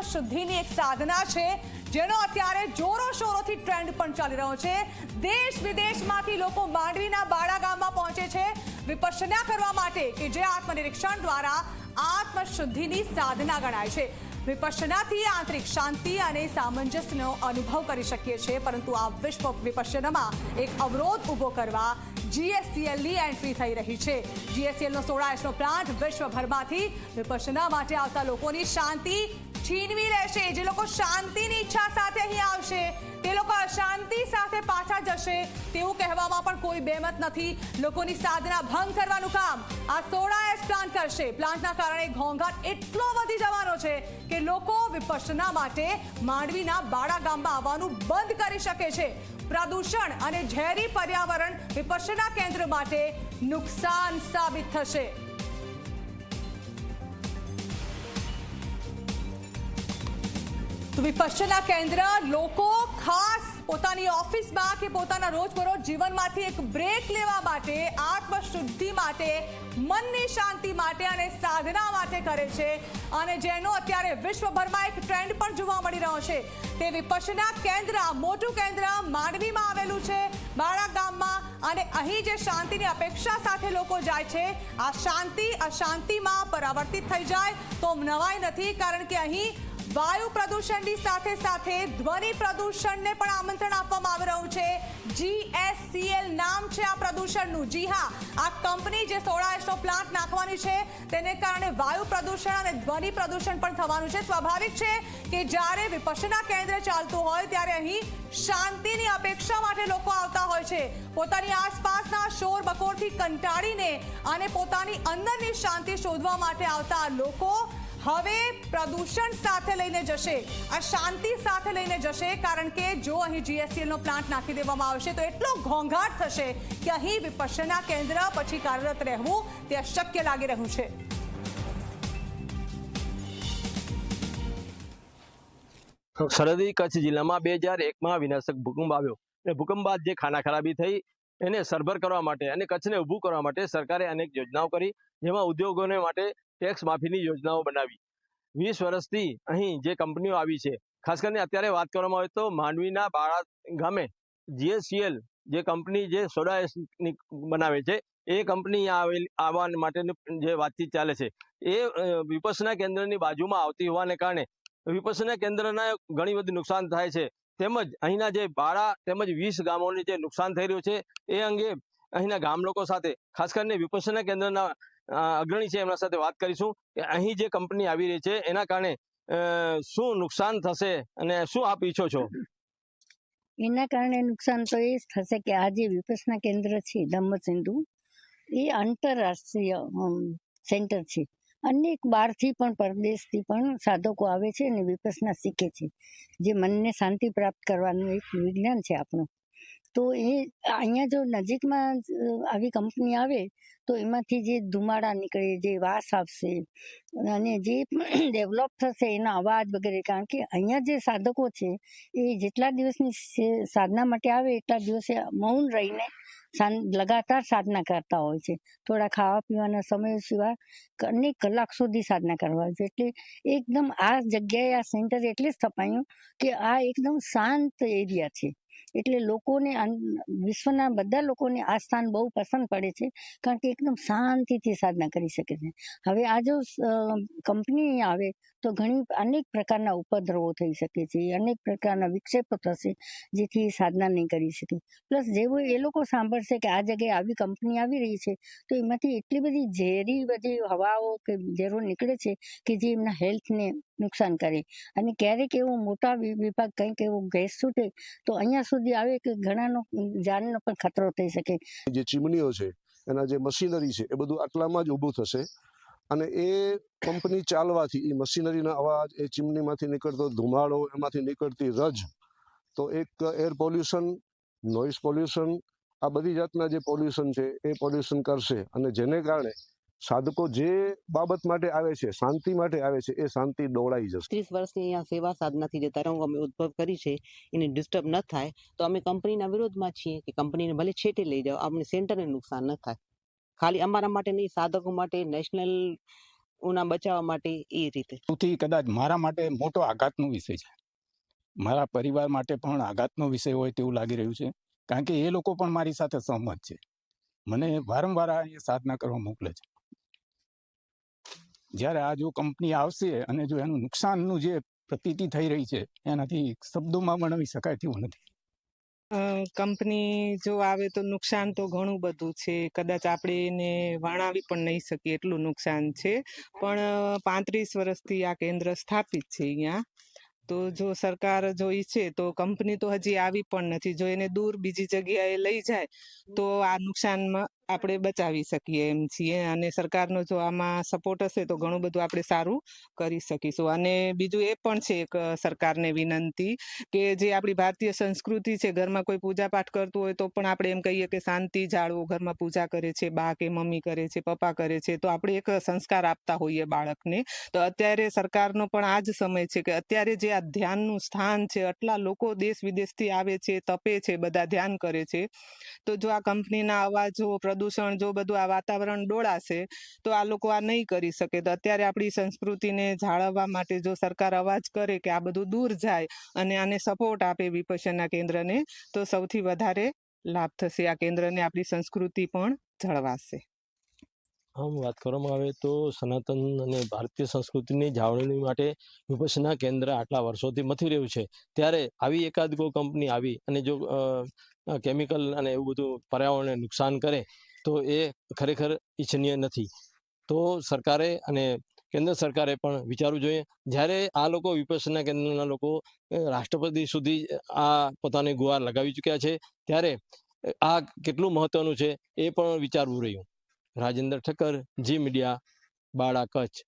આત્મશુદ્ધિની એક સાધના છે, જેનો અત્યારે જોરો શોરોથી ટ્રેન્ડ પણ ચાલી રહ્યો છે. દેશ વિદેશમાંથી લોકો માંડવીના બાળા ગામમાં પહોંચે છે વિપશ્યના કરવા માટે કે જે આત્મનિરીક્ષણ દ્વારા આત્મશુદ્ધિની સાધના ગણાય છે. વિપશ્યનાથી આંતરિક શાંતિ અને સામંજસ્યનો અનુભવ કરી શકીએ છીએ, પરંતુ આ વિશ્વ વિપશ્યનામાં એક અવરોધ ઊભો કરવા જીએસસીએલની એન્ટ્રી થઈ રહી છે. જીએસસીએલનો સોળા એસનો પ્લાન્ટ વિશ્વભરમાંથી વિપશ્યના માટે આવતા લોકોની શાંતિ છીનવી લેશે. જે લોકો શાંતિની ઈચ્છા સાથે અહીં આવશે, તે લોકો અશાંતિ સાથે પાછા જશે. તેવું કહેવામાં પણ કોઈ બેમત નથી. લોકોની સાધના ભંગ કરવાનું કામ આ સોળા એસ પ્લાન્ટ કરશે. પ્લાન્ટના કારણે ઘોંઘાટ એટલો વધી જવાનો છે કે લોકો વિપશ્યના માટે માંડવીના બાળા ગામમાં આવવાનું બંધ કરી શકે છે. પ્રદૂષણ અને ઝેરી પર્યાવરણ વિપશ્યના કેન્દ્ર માટે નુકસાન સાબિત થશે. તો વિપશ્યના કેન્દ્ર, લોકો ખાસ પોતાની ઓફિસમાં કે પોતાના રોજબરોજ જીવનમાંથી એક બ્રેક લેવા માટે, આત્મશુદ્ધિ માટે, મનની શાંતિ માટે અને સાધના માટે કરે છે. અને જેનો અત્યારે વિશ્વભરમાં એક ટ્રેન્ડ પણ જોવા મળી રહ્યો છે. તે વિપક્ષના કેન્દ્ર, મોટું કેન્દ્ર માંડવીમાં આવેલું છે, બાળા ગામમાં. અને અહીં જે શાંતિની અપેક્ષા સાથે લોકો જાય છે, આ શાંતિ અશાંતિમાં પરાવર્તિત થઈ જાય. તો નવાઈ નથી, કારણ કે અહીં વાયુ પ્રદૂષણની સાથે સાથે ધ્વનિ પ્રદૂષણને પણ આમંત્રણ આપવામાં આવી રહ્યું છે. જીએસસીએલ નામ છે આ પ્રદૂષણનું. જી હા, આ કંપની જે સોળા એસનો પ્લાન્ટ નાખવાની છે, તેને કારણે વાયુ પ્રદૂષણ અને ધ્વનિ પ્રદૂષણ પણ થવાનું છે. સ્વાભાવિક છે કે જ્યારે વિપક્ષના કેન્દ્ર ચાલતું હોય, ત્યારે અહીં શાંતિની અપેક્ષા માટે લોકો આવતા હોય છે. પોતાની આસપાસના શોર બકોરથી કંટાળીને અને પોતાની અંદરની શાંતિ શોધવા માટે આવતા લોકો હવે પ્રદૂષણ સાથે લઈને જશે, આ શાંતિ સાથે લઈને જશે, કારણ કે જો અહીં જીએસસીએલનો પ્લાન્ટ નાખી દેવામાં આવશે, તો એટલો ઘોંઘાટ થશે કે અહીં વિપક્ષના કેન્દ્ર પછી કાર્યરત રહેવું તે અશક્ય લાગી રહ્યું છે. સરહદી કચ્છ જિલ્લામાં બે હજાર એકમાં વિનાશક ભૂકંપ આવ્યો. એ ભૂકંપ બાદ જે ખાના ખરાબી થઈ એને સરભર કરવા માટે અને કચ્છને ઊભું કરવા માટે સરકારે અનેક યોજનાઓ કરી, જેમાં ઉદ્યોગોને માટે ટેક્સ માફીની યોજનાઓ બનાવી. વીસ વર્ષથી અહીં જે કંપનીઓ આવી છે, ખાસ કરીને અત્યારે વાત કરવામાં આવે તો માંડવીના બાળા ગામે જીએસસીએલ જે કંપની જે સોડા એસની બનાવે છે, એ કંપની આવવા માટેની જે વાતચીત ચાલે છે. એ વિપસના કેન્દ્રની બાજુમાં આવતી હોવાને કારણે વિપસના કેન્દ્રના ઘણી બધી નુકસાન થાય છે. તેમજ અહીંના જે બારા તેમજ વીસ ગામોને જે નુકસાન થઈ રહ્યું છે, એ અંગે અહીંના ગામ લોકો સાથે, ખાસ કરીને વિપસના કેન્દ્રના અગ્રણી છે, એમના સાથે વાત કરીશું. કે અહીં જે કંપની આવી રહી છે, એના કારણે શું નુકસાન થશે અને શું આપ ઈચ્છો છો? એના કારણે નુકસાન તો એ થશે કે આ જે વિપસના કેન્દ્ર છે ધમ્મસિંધુ એ આંતરરાષ્ટ્રીય સેન્ટર છે. અનેક બહારથી પણ પરદેશથી પણ સાધકો આવે છે અને વિપસના શીખે છે. જે મનને શાંતિ પ્રાપ્ત કરવાનું એક વિજ્ઞાન છે આપણું. તો એ અહીંયા જો નજીકમાં આવી કંપની આવે, તો એમાંથી જે ધુમાડા નીકળે, જે વાસ આવશે, અને જે ડેવલપ થશે એનો અવાજ વગેરે, કારણ કે અહીંયા જે સાધકો છે, એ જેટલા દિવસની સાધના માટે આવે, એટલા દિવસે મૌન રહીને લગાતાર સાધના કરતા હોય છે. થોડા ખાવા પીવાના સમય સિવાય અનેક કલાક સુધી સાધના કરવા છે. એટલે એકદમ આ જગ્યાએ, આ સેન્ટર એટલે સ્થપાયું કે આ એકદમ શાંત એરિયા છે. એટલે લોકોને વિશ્વના બધા લોકોને આ સ્થાન બહુ પસંદ પડે છે, કારણ કે એકદમ શાંતિથી સાધના કરી શકે છે. હવે આ જો કંપની આવે તો ઘણી અનેક પ્રકારના ઉપદ્રવો થઈ શકે છે, અનેક પ્રકારના વિક્ષેપો થશે, જેથી એ સાધના નહીં કરી શકે. પ્લસ જેવું એ લોકો સાંભળશે કે આ જગ્યાએ આવી કંપની આવી રહી છે, તો એમાંથી એટલી બધી ઝેરી બધી હવાઓ કે ઝેરો નીકળે છે કે જે એમના હેલ્થને નુકસાન કરે. અને ક્યારેક એવો મોટા વિભાગ કંઈક એવો ગેસ છૂટે, તો અહીંયા સુધી આવે કે ઘણાનો જાનનો પણ ખતરો થઈ શકે. જે ચીમનીઓ છે, એના જે મશીનરી છે, એ બધું આટલામાં જ ઊભું થશે. અને એ કંપની ચાલવાથી, એ મશીનરીના અવાજ, એ ચીમનીમાંથી નીકળતો ધુમાડો, એમાંથી નીકળતી રજ, તો એક એર પોલ્યુશન નોઇસ પોલ્યુશન, આ બધી જાતના જે પોલ્યુશન છે, એ પોલ્યુશન કરશે. અને જેને કારણે સાધકો જે બાબત માટે આવે છે શાંતિ માટે આવે છે એ શાંતિ દોડાઈ જશે. ત્રીસ વર્ષની અહીંયા સેવા સાધનાથી જે તરંગો અમે ઉદ્ભવ કરી છે એને ડિસ્ટર્બ ન થાય તો અમે કંપનીના વિરોધમાં છીએ કે કંપનીને ભલે છેટે લઈ જાઓ આપણે સેન્ટરને નુકસાન ન થાય. ખાલી અમારા માટે નહીં સાધકો માટે નેશનલ ઉના બચાવવા માટે એ રીતે. સૌથી કદાચ મારા માટે મોટો આઘાતનો વિષય છે. મારા પરિવાર માટે પણ આઘાતનો વિષય હોય તેવું લાગી રહ્યું છે કારણ કે એ લોકો પણ મારી સાથે સહમત છે. મને વારંવાર એ અહીંયા સાધના કરવા મોકલે છે. જ્યારે આ જો કંપની આવશે અને જો એનું નુકસાનનું જે પ્રતીતિ થઈ રહી છે, એનાથી શબ્દોમાં વર્ણવી શકાય તેવું નથી. કંપની જો આવે તો નુકસાન તો ઘણું બધું છે. કદાચ આપણે એને વર્ણાવી પણ નહીં શકીએ એટલું નુકસાન છે. પણ પાંત્રીસ વર્ષથી આ કેન્દ્ર સ્થાપિત છે અહીંયા. તો જો સરકાર જો ઈચ્છે તો કંપની તો હજી આવી પણ નથી. જો એને દૂર બીજી જગ્યાએ લઈ જાય તો આ નુકસાનમાં આપણે બચાવી શકીએ એમ છીએ. અને સરકારનો જો આમાં સપોર્ટ હશે તો ઘણું બધું આપણે સારું કરી શકીશું. અને બીજું એ પણ છે એક સરકારને વિનંતી કે જે આપણી ભારતીય સંસ્કૃતિ છે, ઘરમાં કોઈ પૂજા પાઠ કરતું હોય તો પણ આપણે એમ કહીએ કે શાંતિ જાળવો. ઘરમાં પૂજા કરે છે, બા કે મમ્મી કરે છે, પપ્પા કરે છે, તો આપણે એક સંસ્કાર આપતા હોઈએ બાળકને. તો અત્યારે સરકારનો પણ આ જ સમય છે કે અત્યારે જે આ ધ્યાનનું સ્થાન છે, આટલા લોકો દેશ વિદેશથી આવે છે, તપે છે, બધા ધ્યાન કરે છે. તો જો આ કંપનીના અવાજો પ્રદૂષણ જો બધું આ વાતાવરણ ડોળાશે, તો આ લોકો આ નહીં કરી શકે. તો અત્યારે આપણી સંસ્કૃતિને જાળવવા માટે જો સરકાર અવાજ કરે કે આ બધું દૂર જાય અને આને સપોર્ટ આપે વિપશ્યના કેન્દ્રને, તો સૌથી વધારે લાભ થશે. આ કેન્દ્રને આપણી સંસ્કૃતિ પણ જળવાશે. આમ વાત કરવામાં આવે તો સનાતન અને ભારતીય સંસ્કૃતિની જાળવણી માટે વિપස්සના કેન્દ્ર આટલા વર્ષોથી મથી રહ્યું છે. ત્યારે આવી એકાદ કોઈ કંપની આવી અને જો કેમિકલ અને એવું બધું પર્યાવરણને નુકસાન કરે તો એ ખરેખર ઈચ્છનીય નથી. તો સરકારે અને કેન્દ્ર સરકારે પણ વિચારવું જોઈએ. જ્યારે આ લોકો વિપક્ષના કેન્દ્રના લોકો રાષ્ટ્રપતિ સુધી આ પોતાની ગુહાર લગાવી ચૂક્યા છે, ત્યારે આ કેટલું મહત્વનું છે એ પણ વિચારવું રહ્યું. રાજેન્દ્ર ઠક્કર, જી મીડિયા, બાળા કચ્છ.